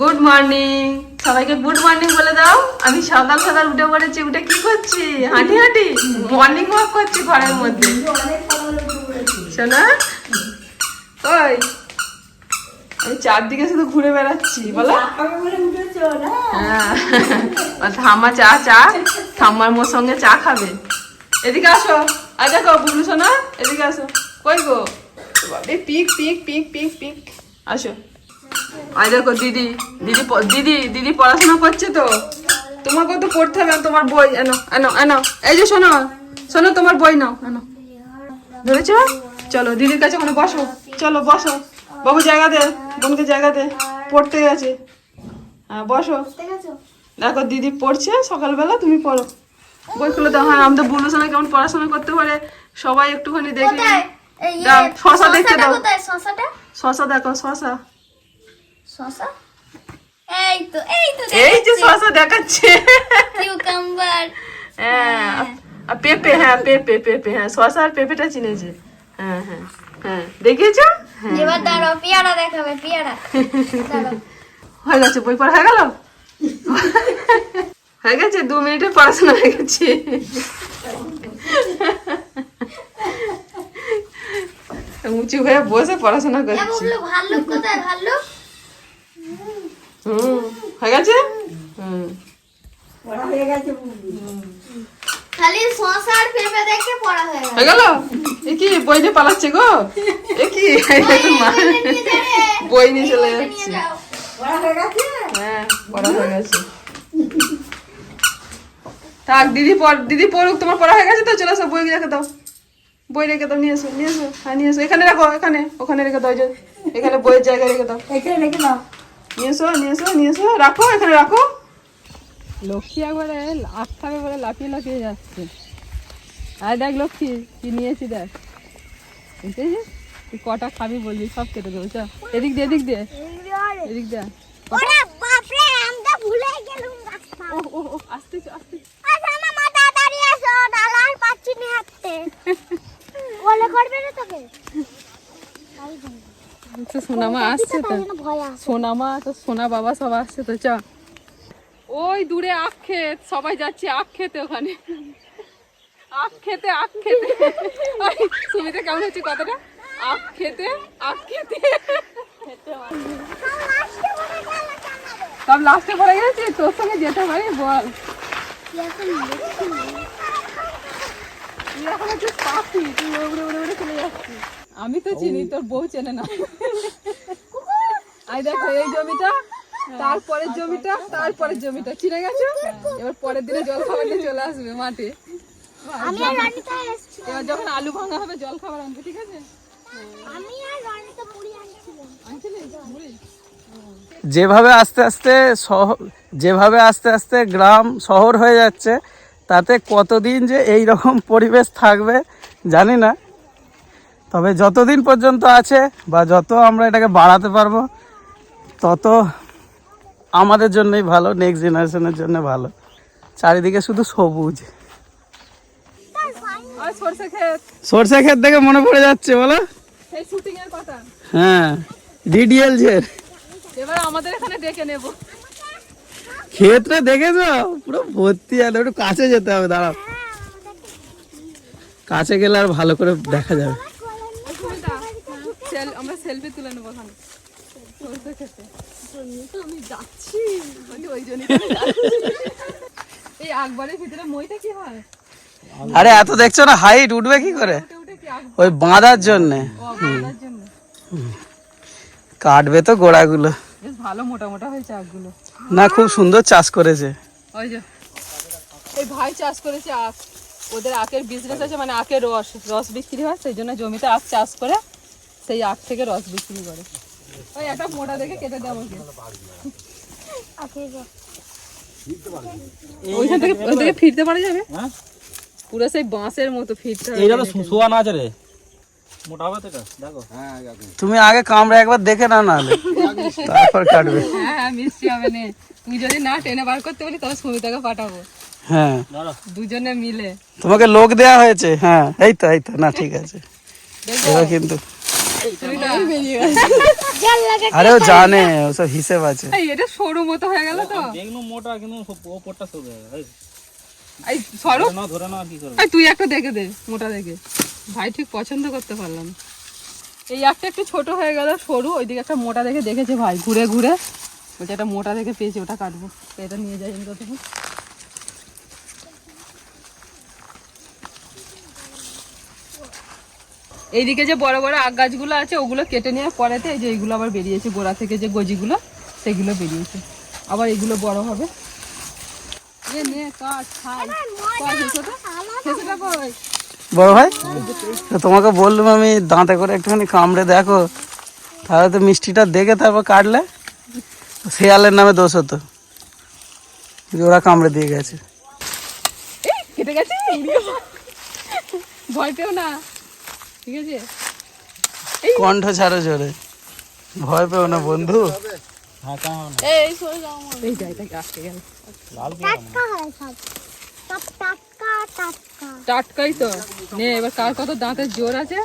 Good morning সবাইকে good morning বলে দাও। আমি সকাল সকাল উঠে পড়েছি, উঠে কি করছি? হাঁটি হাঁটি। মর্নিং ওয়াক করছি ঘরের মধ্যে। শোনা? ওই, আমি চারদিকে শুধু ঘুরে বেড়াচ্ছি, বলো। হ্যাঁ। আর চা চা? ঠাম্মার মোর সঙ্গে চা খাবে। এদিকে আসো। আর দেখো, বুবলু শোনা? এদিকে আসো। কই গো? পিক পিক পিক পিক পিক। আসো। আই দেখো দিদি দিদি দিদি দিদি পড়াশোনা করছে তো। তোমাকেও তো পড়তে হবে তোমার বই এনো এনো এনো। এই যে শোনো শোনো তোমার বই নাও এনো। ধরেছো চলো দিদির কাছে ওখানে বসো। চলো বসো। বাবু জায়গা দে বোনকে জায়গা দে পড়তে গেছে। হ্যাঁ বসো। দেখো দিদি পড়ছে সকালবেলা তুমি পড়ো। বই খুলে দাও। হ্যাঁ আমাদের বুলু সোনা কেমন পড়াশোনা করতে পারে সবাই একটুখানি দেখি ইয়ে, শশা দেখতে দাও। শশা দেখো শশা। শশা? এই তো, এই তো এই যে দেখাচ্ছে। শশা দেখাচ্ছে Cucumber. হ্যাঁ আর পেঁপে হ্যাঁ পেঁপে পেঁপে হ্যাঁ শশা আর পেঁপেটা চিনেছে হ্যাঁ হ্যাঁ হ্যাঁ দেখিয়েছো হ্যাঁ এবার দাঁড়াও, পেয়ারা দেখাবে, পেয়ারা। হয়ে গেছে বই পড়া হয়ে গেল হয়ে গেছে দু মিনিটে পড়াশোনা হয়ে গেছে উঁচু হয়ে বসে পড়াশোনা করছি ভাল্লুক কোথায়, ভাল্লুক? হুম হয়ে গেছে? হুম। খালি শশা পেঁপে দেখে পড়া হয়ে গেল। হয়ে গেল? এ কি বই নিয়ে পালাচ্ছে গো? এ কি। বই নিয়ে চলে। হ্যাঁ পড়া হয়ে গেছে। থাক দিদি পড় দিদি পড়ুক তোমার পড়া হয়ে গেছে তো? চলে আসো বই রেখে দাও। বই রেখে দাও নিয়ে এসো নিয়ে এসো। হ্যাঁ নিয়ে এসো। এখানে রাখো এখানে ওখানে রেখে দাও এখানে বইয়ের জায়গায় রেখে দাও এখানে রেখে দাও। নিয়ে এসো নিয়ে এসো নিয়ে এসো রাখো এখানে রাখো। লক্ষ্মী একবারে আস্থাবে বলে লাফিয়ে লাফিয়ে যাচ্ছে। আর দেখ লক্ষ্মী কি নিয়েছি দেখ। বুঝতেছিস তুই কটা খাবি বলবি সব কেটে দেবো চ এদিক দিয়ে এদিক দিয়ে। এদিক দিয়ে। আচ্ছা, করবে না তোকে? তো সোনামা আসছে তো। সোনামা সোনা বাবা সব আসছে তো চ ওই দূরে আখ ক্ষেত সবাই যাচ্ছে আখ খেতে ওখানে। আখ খেতে আখ খেতে কেমন হচ্ছে কথাটা? আখ খেতে আখ খেতে সব লাস্টে পড়ে গেছি তোর সঙ্গে যেতে পারি বল। এখন হচ্ছে পাখি তুই উড়ে উড়ে উড়ে চলে যাচ্ছিস। আমি তো চিনি তোর বউ চেনে না। আই দেখো এই জমিটা তারপরের জমিটা তারপরের জমিটা চিনে গেছো? এবার পরের দিনে জল খাবার নিয়ে চলে আসবে মাঠে। আমি আর রনিতা এসছি। এবার যখন আলু ভাঙা হবে জল খাবার আনবে ঠিক আছে? আমি আর রনিতা মুড়ি আনছিলাম। আনছিলিস মুড়ি? যেভাবে আস্তে আস্তে শহর যেভাবে আস্তে আস্তে গ্রাম শহর হয়ে যাচ্ছে তাতে কতদিন যে এই রকম পরিবেশ থাকবে জানি না। তবে যতদিন পর্যন্ত আছে বা যত আমরা এটাকে বাড়াতে পারব তত আমাদের জন্যই ভালো নেক্সট জেনারেশনের জন্য ভালো। চারিদিকে শুধু সবুজ। আর সরষে ক্ষেত। থেকে মনে পড়ে যাচ্ছে বলো? হ্যাঁ ডিডিএল ঝের এবার আমাদের এখানে ডেকে নেব। ক্ষেত্রে দেখেছ? পুরো ভর্তি আছে একটু কাছে যেতে হবে দাঁড়াও। কাছে গেলে আর ভালো করে দেখা যাবে। সেল- আমরা সেলফি তুলে নেব ওখানে আমি যাচ্ছি ওই যাচ্ছি। এই আকবরের ভিতরে মইটা কি হয়? আরে এত দেখছ না হাইট উঠবে কি করে? ওই বাঁধার জন্যে। জন্য। কাটবে তো গোড়াগুলো। বেশ ভালো মোটা মোটা হয়েছে আগগুলো না খুব সুন্দর চাষ করেছে। ওই যে। এই ভাই চাষ করেছে আখ। ওদের আখের বিজনেস আছে মানে আখের রস রস বিক্রি হয় সেই জন্য জমিতে আখ চাষ করে সেই আখ থেকে রস বিক্রি করে। ওই একটা মোটা দেখে কেটে দেবো ওইখান থেকে ওই থেকে ফিরতে পারা যাবে? পুরো সেই বাঁশের মতো ফিরতে হবে এইটা তো না আছে রে। মোটা হবে তো এটা দেখো। তুমি আগে কামড়ে একবার দেখে না নাহলে। তারপর কাটবে। হ্যাঁ হ্যাঁ মিষ্টি হবে নে। তুই যদি না টেনে বার করতে বলি তবে সুমিতাকে পাঠাবো। হ্যাঁ। দুজনে মিলে। তোমাকে লোক দেয়া হয়েছে হ্যাঁ। এই তো এই তো না ঠিক আছে। এবার কিন্তু আরে ও জানে ওসব হিসেব আছে। এই এটা সরু মতো হয়ে গেল তো। দেখল মোটা কিন্তু ওপরটা সরে এই, এই সরু? নাও ধরে আর কি করবে। এই তুই একটা দেখে দে মোটা দেখে। ভাই ঠিক পছন্দ করতে পারলাম। না। এই একটা একটু ছোট হয়ে গেল সরু। ওইদিকে একটা মোটা দেখে দেখেছে ভাই ঘুরে ঘুরে। ওটা একটা মোটা দেখে পেয়েছে ওটা কাটবো। এটা নিয়ে যাই আমি ততক্ষণ এইদিকে যে বড় বড় আগ গাছগুলো আছে ওগুলো কেটে নেওয়ার পরেতে এই যে এইগুলো আবার বেরিয়েছে গোড়া থেকে যে গজিগুলো সেগুলো বেরিয়েছে। আবার এগুলো বড় হবে। বড় ভাই তো তোমাকে বললাম আমি দাঁতে করে একটুখানি কামড়ে দেখো। তাহলে তো মিষ্টিটা দেখে তারপর কাটলে শেয়ালের নামে দোষ হতো। যে ওরা কামড়ে দিয়ে গেছে। কেটে গেছে? ভয় পেও না। ঠিক আছে? কণ্ঠ ছাড়ো জোরে। ভয় পেও না বন্ধু। কেমন এই সরে যাও এই যাই তাকে আটকে গেল? লাল টাটকা সব। সব টাটকা টাটকা। টাটকাই তো। নে এবার কার কত দাঁতের জোর আছে?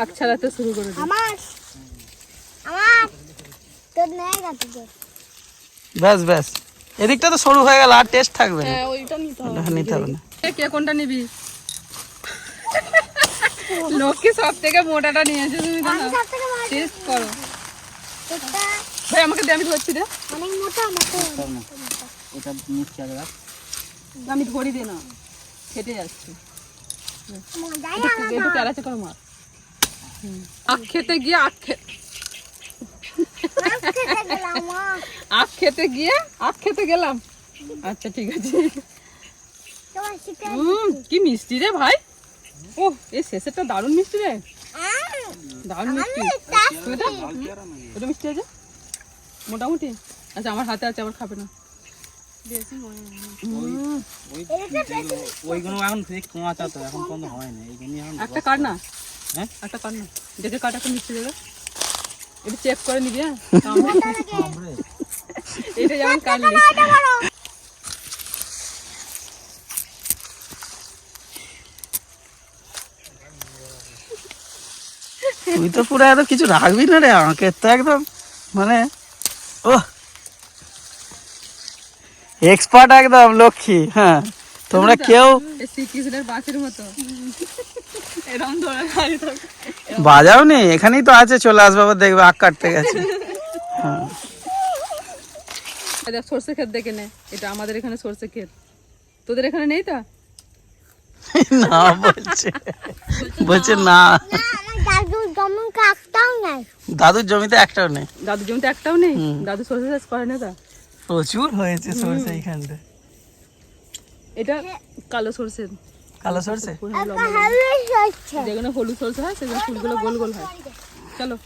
আখ ছাড়াতে শুরু করে আমার আমার। তোর নেই গেছে তো ব্যাস ব্যাস। এদিকটা তো সরু হয়ে গেল আর টেস্ট থাকবে না। হ্যাঁ ওইটা নিতে হবে। নিতে হবে না। এ, কে কোনটা নিবি? লক্ষ্মী সব থেকে মোটাটা নিয়েছে তুমি তো আমি সব থেকে বড় টেস্ট করো। ভাই আমাকে দে আমি ধরছি রে অনেক মোটা মোটা। এটা মিষ্টি আছে আমি ধরি দে না। খেটে যাচ্ছে। একটু কেলাচে করে মার। আখ খেতে গিয়ে আখ আখ খেতে গিয়ে আখ খেতে গেলাম। আচ্ছা ঠিক আছে। হুম কি মিষ্টি রে ভাই। ও এই শেষেরটা দারুণ মিষ্টি রে। দারুণ মিষ্টি। ওটা মিষ্টি আছে? মোটামুটি। আচ্ছা আমার হাতে আছে আবার খাবে না। তো হয় একটা কাট না? হ্যাঁ? একটা কাট না? দেখে কাট একটা মিষ্টি দেবে। এটা চেক করে নিবি হ্যাঁ? এটা যেমন কাটলি তুই তো পুরো এত কিছু রাখবি না রে আঁকের তো একদম মানে ও এক্সপার্ট একদম লক্ষ্মী হ্যাঁ। তোমরা কেউ এই শ্রীকৃষ্ণের বাঁশের মতো। এরকম ধরে দাঁড়িয়ে থাকো। বাজাও নি এখানেই তো আছে চলে আসবে আবার দেখবে আখ কাটতে গেছে। হ্যাঁ। সর্ষে ক্ষেত দেখে নে এটা আমাদের এখানে সর্ষে ক্ষেত। তোদের এখানে নেই তো? না বলছে। বলছে না। নাই? দাদুর জমিতে একটাও নেই। দাদুর জমিতে একটাও নেই। দাদু সর্ষে চাষ করে না তা? প্রচুর হয়েছে সরষে এইখানটা এটা কালো সরষে। কালো সরষে? যেগুলো হলুদ সরষে। হয় সেগুলো ফুলগুলো গোল গোল হয়। চলো।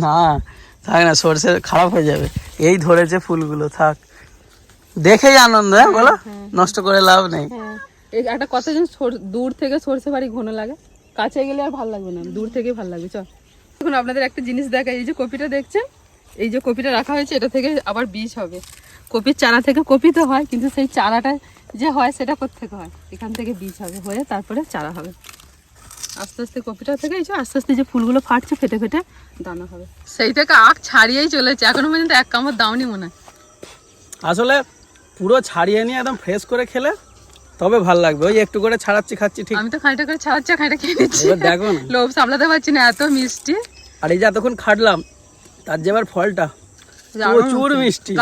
না থাক না সরষে খারাপ হয়ে যাবে। এই ধরেছে ফুলগুলো থাক। দেখেই আনন্দ হ্যাঁ বলো? নষ্ট করে লাভ নেই। হ্যাঁ। এই একটা কথা জানিস সর- দূর থেকে সর্ষে বাড়ি ঘন লাগে কাছে গেলে আর ভালো লাগবে না। দূর থেকে ভালো লাগবে চল। এখন আপনাদের একটা জিনিস দেখা এই যে কপিটা দেখছেন? এই যে কপিটা রাখা হয়েছে এটা থেকে আবার বীজ হবে। কপির চারা থেকে কপি তো হয় কিন্তু সেই চারাটা যে হয় সেটা থেকে হয়? এখান থেকে বীজ হবে হয়ে তারপরে চারা হবে। আস্তে আস্তে কপিটা থেকে এই যে আস্তে আস্তে যে ফুলগুলো ফাটছে ফেটে ফেটে দানা হবে। সেই থেকে আখ ছাড়িয়েই চলেছে। এখনও পর্যন্ত এক কামড় দাওনি মনে হয়। আসলে পুরো ছাড়িয়ে নিয়ে একদম ফ্রেশ করে খেলে তবে ভালো লাগবে। ওই একটু করে ছাড়াচ্ছি খাচ্ছি ঠিক। আমি তো খানিটা করে ছাড়াচ্ছি খানিটা খেয়ে নিচ্ছি। দেখো লোভ সামলাতে পারছি না এত মিষ্টি। আর এই যে এতক্ষণ খাটলাম তার যে এবার ফলটা প্রচুর মিষ্টি।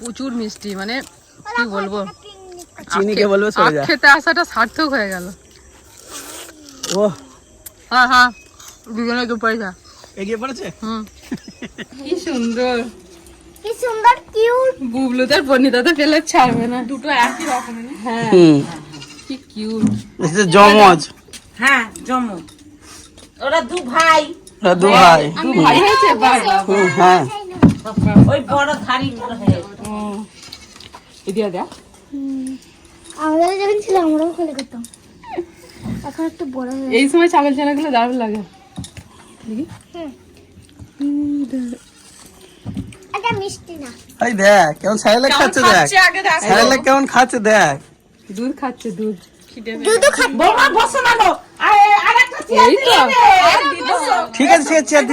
প্রচুর মিষ্টি মানে কি বলব? চিনিকে বলবে সরে যা। খেতে আসাটা সার্থক হয়ে গেল। ও হ্যাঁ হ্যাঁ দুজনে একটু পয়সা এগিয়ে পড়েছে? হুম। কি সুন্দর। কি সুন্দর কিউট বুবলুদের বনিতাতে পেলে ছাড়বে না। দুটো একই রকমের। হ্যাঁ। কি কিউট জমজ হ্যাঁ জমু ওরা দু ভাই। ওরা দু ভাই। দু ভাই হয়েছে বাহ বাহ হ্যাঁ ওই বড় ধারি হয়ে। এদিকে দেখ। আমাদের যখন ছিল আমরাও খেলে খেতাম। এখন একটু বড় হয়ে এই সময় ছাগল ছানাগুলো দারুণ লাগে। দেখি। এটা মিষ্টি না। এই দেখ কেমন খাচ্ছে দেখ। কেমন খাচ্ছে দেখ। দুধ খাচ্ছে দুধ। দুধ খাবে বৌমা বসো না গো। আর আর একটা এই তো। ঠিক আছে ঠিক আছে চেয়ার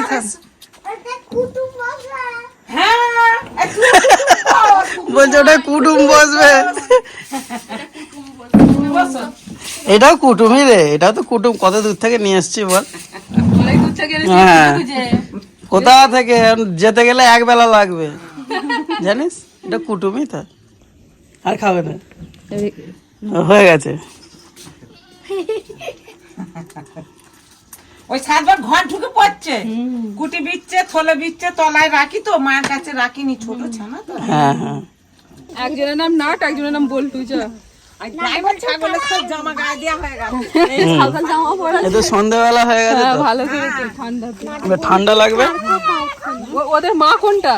হ্যাঁ বলছে ওটা কুটুম বসবে। এটাও কুটুমই রে এটাও তো কুটুম। কত দূর থেকে নিয়ে এসছি বল। হ্যাঁ। কোথা থেকে যেতে গেলে এক বেলা লাগবে। জানিস এটা কুটুমই তো। আর খাবে না। হয়ে গেছে। ওই সাতবার ঘর ঢুকে পড়ছে। গুটি বিচ্ছে থলে বিচ্ছে তলায় রাখি তো মায়ের কাছে রাখিনি ছোট ছানা তো। হ্যাঁ হ্যাঁ। একজনের নাম নাট একজনের নাম বল্টু হয়ে হয়ে। হ্যাঁ এবার ঠান্ডা লাগবে? ওদের মা কোনটা?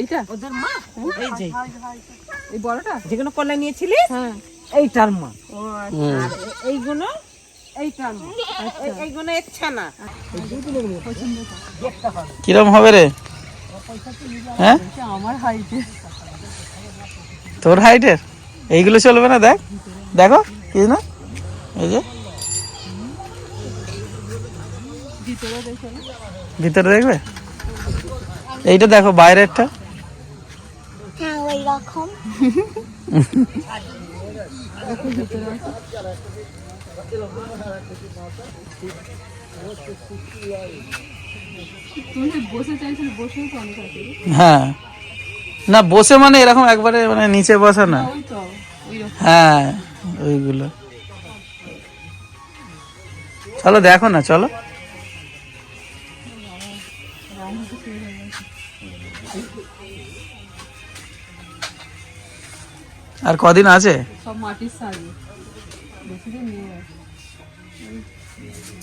এইটা? ওদের মা? এই যে। এই বড়টা? যেগুলো কোলে নিয়েছিলিস? হ্যাঁ। এইটার মা। এইগুলো না কিরম হবে রে? হ্যাঁ? আমার তোর হাইটের এইগুলো চলবে না দেখ। দেখো কি না? এই যে। ভিতরে দেখবে? এইটা দেখো বাইরেরটা। হ্যাঁ হ্যাঁ। না, বসে মানে এরকম একবারে মানে নিচে বসা না। হ্যাঁ ওইগুলো। চলো, দেখো না, চলো। আর কদিন আছে? সব মাটির সাজে বেশি দিন আর।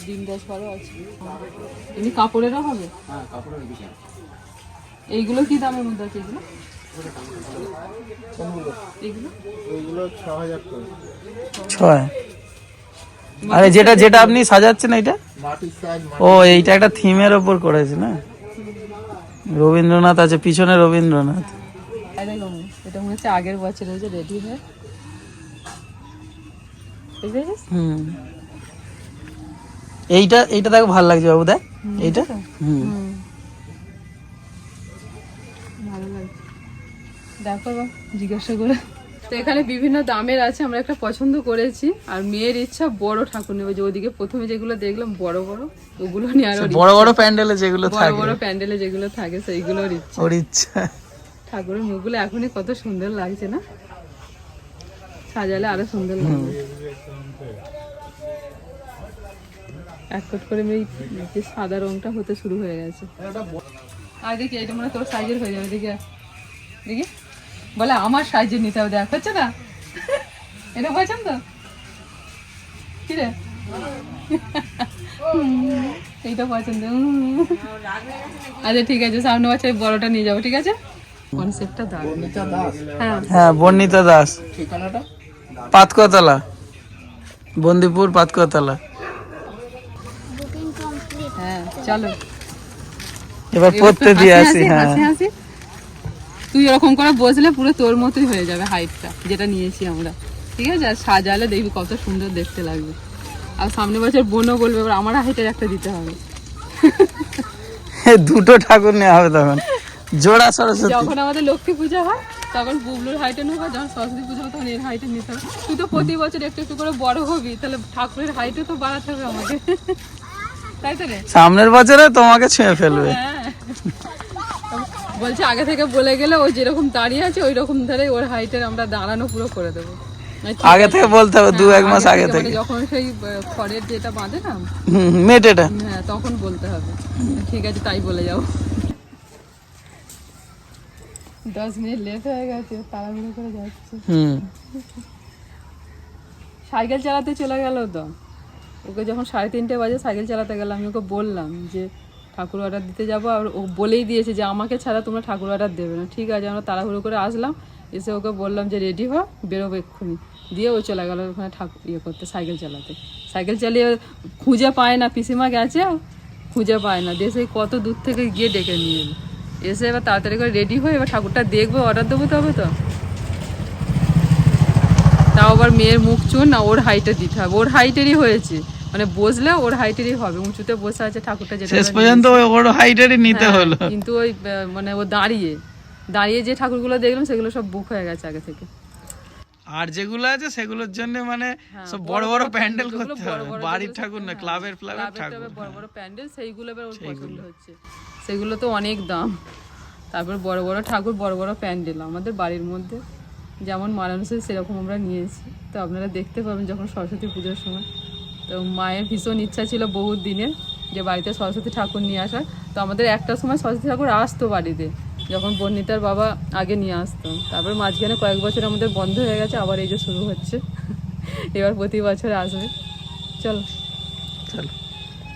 দিন দশ বারো আছে। এমনি কাপড়েরও হবে? এইগুলো কি দামের মধ্যে আছে এগুলো? এগুলো ছয়। আরে যেটা যেটা আপনি সাজাচ্ছেন এইটা? ও এইটা একটা থিমের ওপর করেছে না? রবীন্দ্রনাথ আছে পিছনে রবীন্দ্রনাথ। এটা মনে হচ্ছে আগের বছর হয়েছে রেডি হয়ে হুম। এইটা এইটা দেখো ভালো লাগছে বাবু দেখ। এইটা হুম। দেখো জিজ্ঞাসা করে। তো এখানে বিভিন্ন দামের আছে আমরা একটা পছন্দ করেছি। আর মেয়ের ইচ্ছা বড় ঠাকুর নেবে যে ওদিকে প্রথমে যেগুলো দেখলাম বড় বড় ওগুলো নিয়ে আর বড় বড় প্যান্ডেলে যেগুলো বড় বড় প্যান্ডেলে যেগুলো থাকে সেইগুলোর ইচ্ছা। ওর ইচ্ছা। ঠাকুরের মুখগুলো এখনই কত সুন্দর লাগছে না? সাজালে আরও সুন্দর লাগবে এক কট করে এই যে সাদা রংটা হতে শুরু হয়ে গেছে। আর দেখি এটা মনে তোর সাইজের হয়ে যাবে দেখি। দেখি। বলে আমার সাইজের নিতে হবে দেখ হচ্ছে না? এটা পছন্দ? কি রে? এইটা পছন্দ। আচ্ছা ঠিক আছে সামনে বছর বড়টা নিয়ে যাব ঠিক আছে? কনসেপ্টটা দারুণ। হ্যাঁ। হ্যাঁ বর্ণিতা দাস। পাতকতলা বন্দিপুর কমপ্লিট হ্যাঁ চলো। এবার পড়তে দিয়ে আসি হ্যাঁ। তুই এরকম করে বসলে পুরো তোর মতোই হয়ে যাবে হাইটটা যেটা নিয়েছি আমরা। ঠিক আছে? আর সাজালে দেখবি কত সুন্দর দেখতে লাগবে। আর সামনে বছর বোনও বলবে এবার আমার হাইটের একটা দিতে হবে। দুটো ঠাকুর নেওয়া হবে তখন। জোড়া সরস্বতী। যখন আমাদের লক্ষ্মী পূজা হয় তখন বুবলুর হাইটে নেব যখন সরস্বতী পুজো তখন এর হাইটে নিতে হবে। তুই তো প্রতি বছর একটু একটু করে বড় হবি তাহলে ঠাকুরের হাইটও তো বাড়াতে হবে আমাকে। তাই তো রে? সামনের বছরে তোমাকে ছুঁয়ে ফেলবে। হ্যাঁ। বলছে আগে থেকে বলে গেলে ও যেরকম দাঁড়িয়ে আছে ওই রকম ধরে ওর হাইটের আমরা দাঁড়ানো পুরো করে দেবো। আগে থেকে বলতে হবে দু এক মাস আগে থেকে যখন সেই খড়ের যেটা বাঁধে না মেটেটা। হ্যাঁ তখন বলতে হবে। ঠিক আছে তাই বলে যাও দশ মিনিট লেট হয়ে গেছে তাড়াহুড়ো করে যাচ্ছে। সাইকেল চালাতে চলে গেল তো। ওকে যখন সাড়ে তিনটে বাজে সাইকেল চালাতে গেলাম আমি ওকে বললাম যে ঠাকুর অর্ডার দিতে যাব। আর ও বলেই দিয়েছে যে আমাকে ছাড়া তোমরা ঠাকুর অর্ডার দেবে না। ঠিক আছে আমরা তাড়াহুড়ো করে আসলাম। এসে ওকে বললাম যে রেডি হ বেরোবো এক্ষুনি। দিয়ে ও চলে গেল ওখানে ঠাকুর ইয়ে করতে সাইকেল চালাতে। সাইকেল চালিয়ে খুঁজে পায় না পিসিমা গেছে খুঁজে পায় না। দেশে কত দূর থেকে গিয়ে ডেকে নিয়ে এলো। এসে এবার তাড়াতাড়ি করে রেডি হয়ে এবার ঠাকুরটা দেখব অর্ডার দেবো তবে তো। তাও আবার মেয়ের মুখ চুন না ওর হাইটে দিতে হবে। ওর হাইটেরই হয়েছে। মানে বসলে ওর হাইটেরই হবে। উঁচুতে বসে আছে ঠাকুরটা যেটা শেষ পর্যন্ত ওর হাইটেরই নিতে হ্যাঁ, হলো। কিন্তু ওই মানে ও দাঁড়িয়ে। দাঁড়িয়ে যে ঠাকুরগুলো দেখলাম সেগুলো সব বুক হয়ে গেছে আগে থেকে। আর যেগুলো আছে সেগুলোর জন্য মানে হ্যাঁ, সব বড় বড় প্যান্ডেল করতে হবে। বাড়ির ঠাকুর না হ্যাঁ, ক্লাবের ফ্লাবের ক্লাবের ঠাকুর। বড় বড় প্যান্ডেল সেইগুলো এবার ওর পছন্দ হচ্ছে। সেগুলো তো অনেক দাম। তারপর বড় বড় ঠাকুর বড় বড় প্যান্ডেল আমাদের বাড়ির মধ্যে। যেমন মানানো সেরকম আমরা নিয়েছি। তো আপনারা দেখতে পাবেন যখন সরস্বতী পুজোর সময়। তো মায়ের ভীষণ ইচ্ছা ছিল বহুত দিনের যে বাড়িতে সরস্বতী ঠাকুর নিয়ে আসার। তো আমাদের একটা সময় সরস্বতী ঠাকুর আসতো বাড়িতে। যখন বর্ণিতার বাবা আগে নিয়ে আসতো। তারপর মাঝখানে কয়েক বছর আমাদের বন্ধ হয়ে গেছে, আবার এই যে শুরু হচ্ছে। এবার প্রতি বছর আসবে। চলো। চলো।